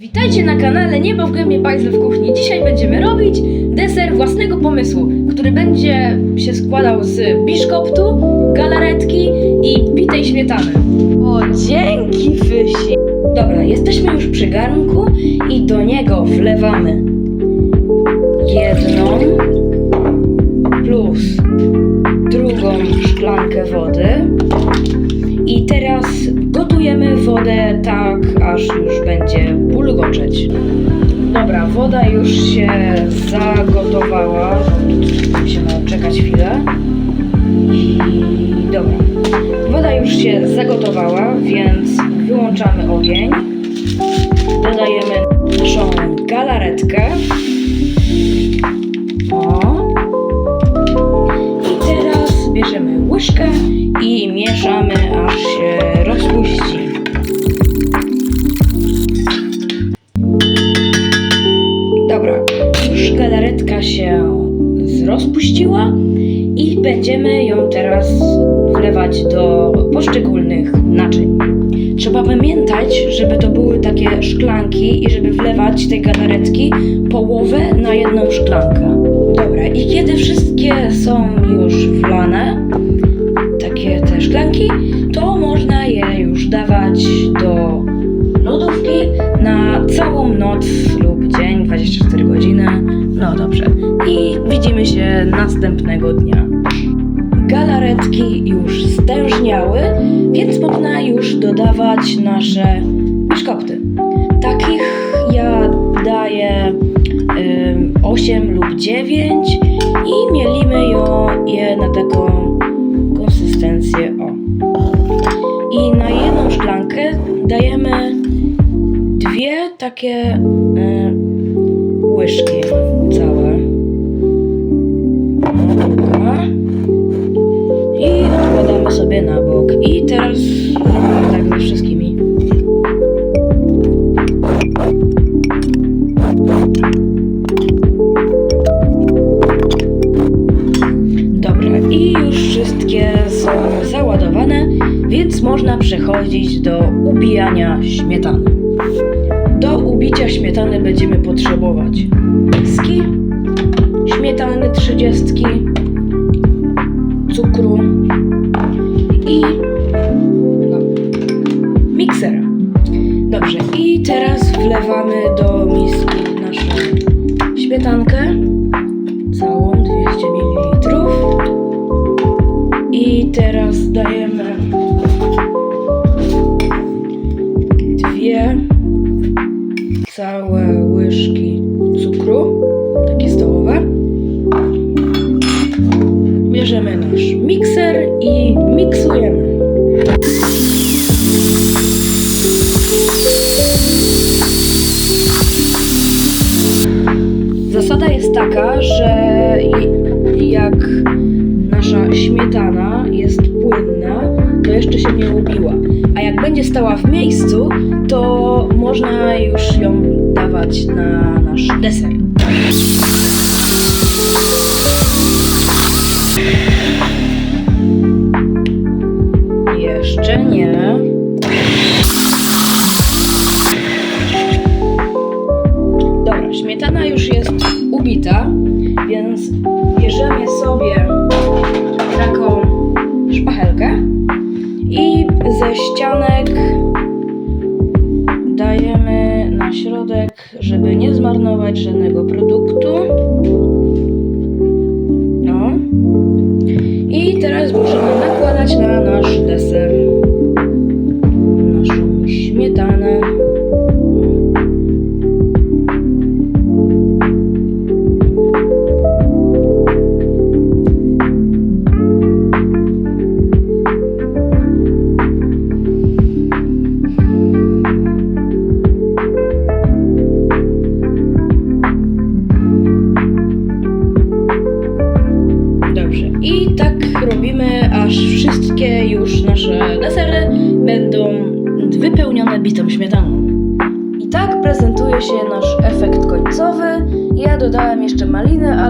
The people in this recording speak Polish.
Witajcie na kanale Niebo w Gębie Bajzel w Kuchni. Dzisiaj będziemy robić deser własnego pomysłu, który będzie się składał z biszkoptu, galaretki i pitej śmietany. O, dzięki Fysi! Dobra, jesteśmy już przy garnku i do niego wlewamy jedną plus drugą szklankę wody. I teraz gotujemy wodę tak, aż już będzie bulgoczeć. Dobra, woda już się zagotowała. Musimy czekać chwilę. I dobra. Woda już się zagotowała, więc wyłączamy ogień. Dodajemy naszą galaretkę. O. I teraz bierzemy łyżkę i mieszamy, aż się rozpuściła i będziemy ją teraz wlewać do poszczególnych naczyń. Trzeba pamiętać, żeby to były takie szklanki i żeby wlewać te galaretki połowę na jedną szklankę. Dobra, i kiedy wszystkie są już wlane, takie te szklanki, to można je już dawać do lodówki na całą noc 24 godziny. No dobrze. I widzimy się następnego dnia. Galaretki już stężniały, więc można już dodawać nasze biszkopty. Takich ja daję ym, 8 lub 9 i mielimy je na taką konsystencję o. I na jedną szklankę dajemy dwie takie y, łyżki całe. Dobra. I odkładamy sobie na bok. I teraz robimy tak ze wszystkimi. Dobra, i już wszystkie są załadowane, więc można przechodzić do ubijania śmietany. Do ubicia śmietany będziemy potrzebować ski, śmietany 30, cukru i no, miksera. Dobrze, i teraz wlewamy do miski naszą śmietankę, całą 200 ml. I teraz dajemy i miksujemy. Zasada jest taka, że jak nasza śmietana jest płynna, to jeszcze się nie ubiła. A jak będzie stała w miejscu, to można już ją dawać na nasz deser. Śmietana już jest ubita, więc bierzemy sobie taką szpachelkę i ze ścianek dajemy na środek, żeby nie zmarnować żadnego produktu. No. I teraz możemy nakładać na nasz deser I tak robimy, aż wszystkie już nasze desery będą wypełnione bitą śmietaną. I tak prezentuje się nasz efekt końcowy. Ja dodałem jeszcze maliny,